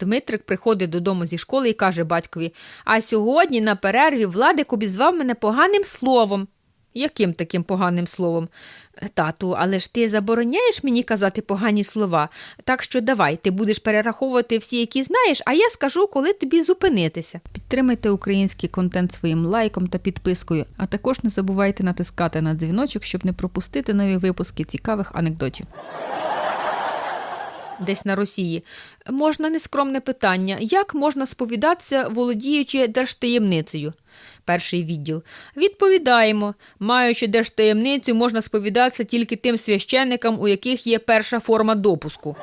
Дмитрик приходить додому зі школи і каже батькові: А сьогодні на перерві Владик обізвав мене поганим словом. Яким таким поганим словом? Тату, але ж ти забороняєш мені казати погані слова. Так що давай, ти будеш перераховувати всі, які знаєш, а я скажу, коли тобі зупинитися. Підтримайте український контент своїм лайком та підпискою, а також не забувайте натискати на дзвіночок, щоб не пропустити нові випуски цікавих анекдотів. Десь на Росії. Можна нескромне питання. Як можна сповідатися, володіючи держтаємницею? Перший відділ. Відповідаємо. Маючи держтаємницю, можна сповідатися тільки тим священникам, у яких є перша форма допуску.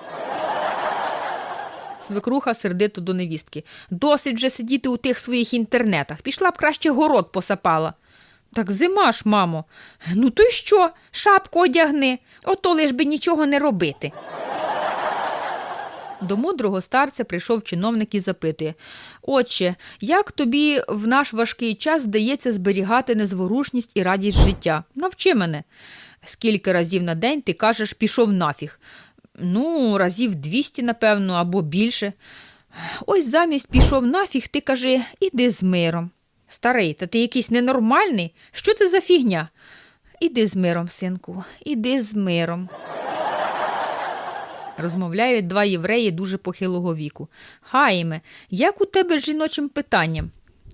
Свекруха сердито до невістки. Досить вже сидіти у тих своїх інтернетах. Пішла б краще город посапала. Так зима ж, мамо. Ну то й що? Шапку одягни. Ото лиш би нічого не робити. До мудрого старця прийшов чиновник і запитує: Отче, як тобі в наш важкий час вдається зберігати незворушність і радість життя? Навчи мене. Скільки разів на день ти кажеш, пішов нафіг? Ну, разів 200, напевно, або більше. Ось замість пішов нафіг, ти кажи, іди з миром. Старий, та ти якийсь ненормальний? Що це за фігня? Іди з миром, синку, іди з миром. Розмовляють два євреї дуже похилого віку. Хаїме, як у тебе з жіночим питанням?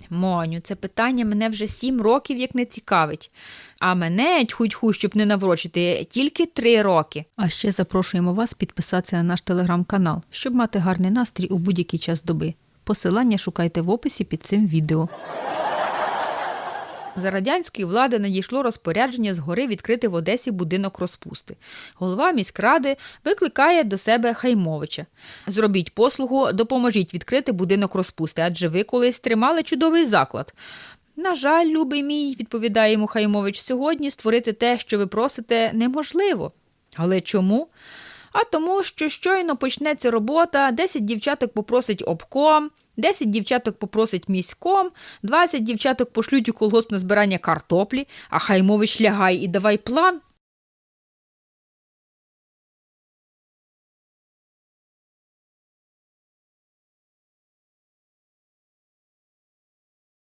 Моню, це питання мене вже сім років як не цікавить. А мене, тьху-тьху, щоб не наврочити, тільки три роки. А ще запрошуємо вас підписатися на наш телеграм-канал, щоб мати гарний настрій у будь-який час доби. Посилання шукайте в описі під цим відео. За радянської влади надійшло розпорядження згори відкрити в Одесі будинок розпусти. Голова міськради викликає до себе Хаймовича. Зробіть послугу, допоможіть відкрити будинок розпусти, адже ви колись тримали чудовий заклад. На жаль, любий мій, відповідає йому Хаймович, сьогодні створити те, що ви просите, неможливо. Але чому? А тому, що щойно почнеться робота, 10 дівчаток попросить обком, 10 дівчаток попросить міськом, 20 дівчаток пошлють у колгосп на збирання картоплі, а Хаймович лягай і давай план,